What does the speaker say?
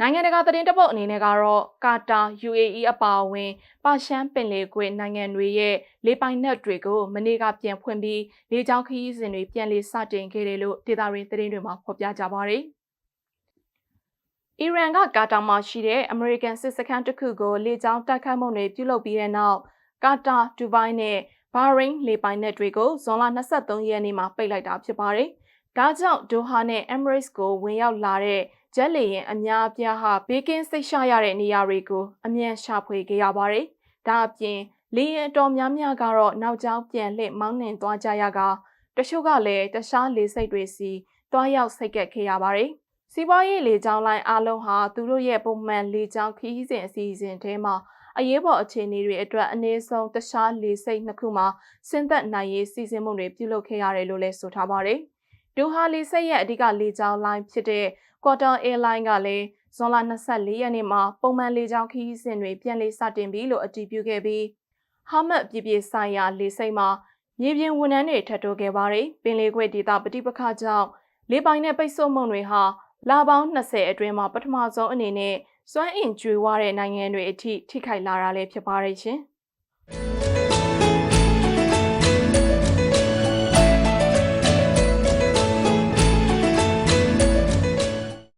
နိုင်ငံတကာသတင်းတပုတ်အနေနဲ့ကတော့ကာတာ UAE အပါအဝင်ပါရှန်ပင်လယ်ကွေ့နိုင်ငံတွေရဲ့လေပိုင်နက်တွေကိုမနေ့ကပြန်ဖွင့်ပြီးလေကြောင်းခရီးစဉ်တွေပြန်လည်စတင်ခဲ့တယ်လို့ဒေတာရင်းသတင်းတွေမှာဖော်ပြကြပါရယ်။အီရန်ကကာတာမှာရှိတဲ့အမေရိကန်စစ်စခန်းတစ်ခုကိုလေကြောင်းတိုက်ခိုက်မှုတွေပြုလုပ်ပြီးတဲ့နောက်ကာတာ၊ဒူဘိုင်းနဲ့ဘာရိန်းလေပိုင်နက်တွေကိုဇွန်လ23ရက်နေ့မှာပိတ်လိုက်တာဖြစ်ပါတယ်။ ဒါကြောင့်ဒိုဟာနဲ့ Emirates ကိုဝင်ရောက်လာတဲ့ဂျက်လေရင်အများအပြားဟာဘေးကင်းစိတ်ရှရတဲ့နေရာတွေကိုအမြန်ရှာဖွေခဲ့ရပါတယ်။ဒါအပြင်လေရင်အတော်များများကတော့နောက်ကျောင်းပြန်လှည့်မောင်းနှင်သွားကြရကတချို့ကလည်းတခြားလေစိတ်တွေစီတွားရောက်စိတ်ကက်ခဲ့ရပါတယ်။စီးပွားရေးလေကြောင်းလိုင်းအားလုံးဟာသူတို့ရဲ့ပုံမှန်လေကြောင်းခရီးစဉ်အစီအစဉ်ထဲမှာအရေးပေါ်အခြေအနေတွေအတွက်အနည်းဆုံးတခြားလေစိတ်နှစ်ခုမှာဆင်းသက်နိုင်ရေးစီစဉ်မှုတွေပြုလုပ်ခဲ့ရတယ်လို့လည်းဆိုထားပါတယ်။ ဒူဟာလေစိတ်ရဲ့အဓိကလေကြောင်းလိုင်းဖြစ်တဲ့ Qatar Airline ကလည်းဇွန်လ24ရက်နေ့မှာပုံမှန်လေကြောင်းခရီးစဉ်တွေပြန်လည်စတင်ပြီလို့အတည်ပြုခဲ့ပြီးဟာမတ်ပြည်ပြည်ဆိုင်ရာလေဆိပ်မှာမြေပြင်ဝန်ထမ်းတွေထပ်တိုးခဲ့ပါတယ်။ပင်လေခွေဒေသပဋိပက္ခကြောင့်လေပိုင်နဲ့ပိတ်ဆို့မှုတွေဟာလာပေါင်း20အတွင်းမှာပထမဆုံးအနေနဲ့စွမ်းအင်ကြွေဝတဲ့နိုင်ငံတွေအထိထိခိုက်လာတာလည်းဖြစ်ပါတယ်ရှင်။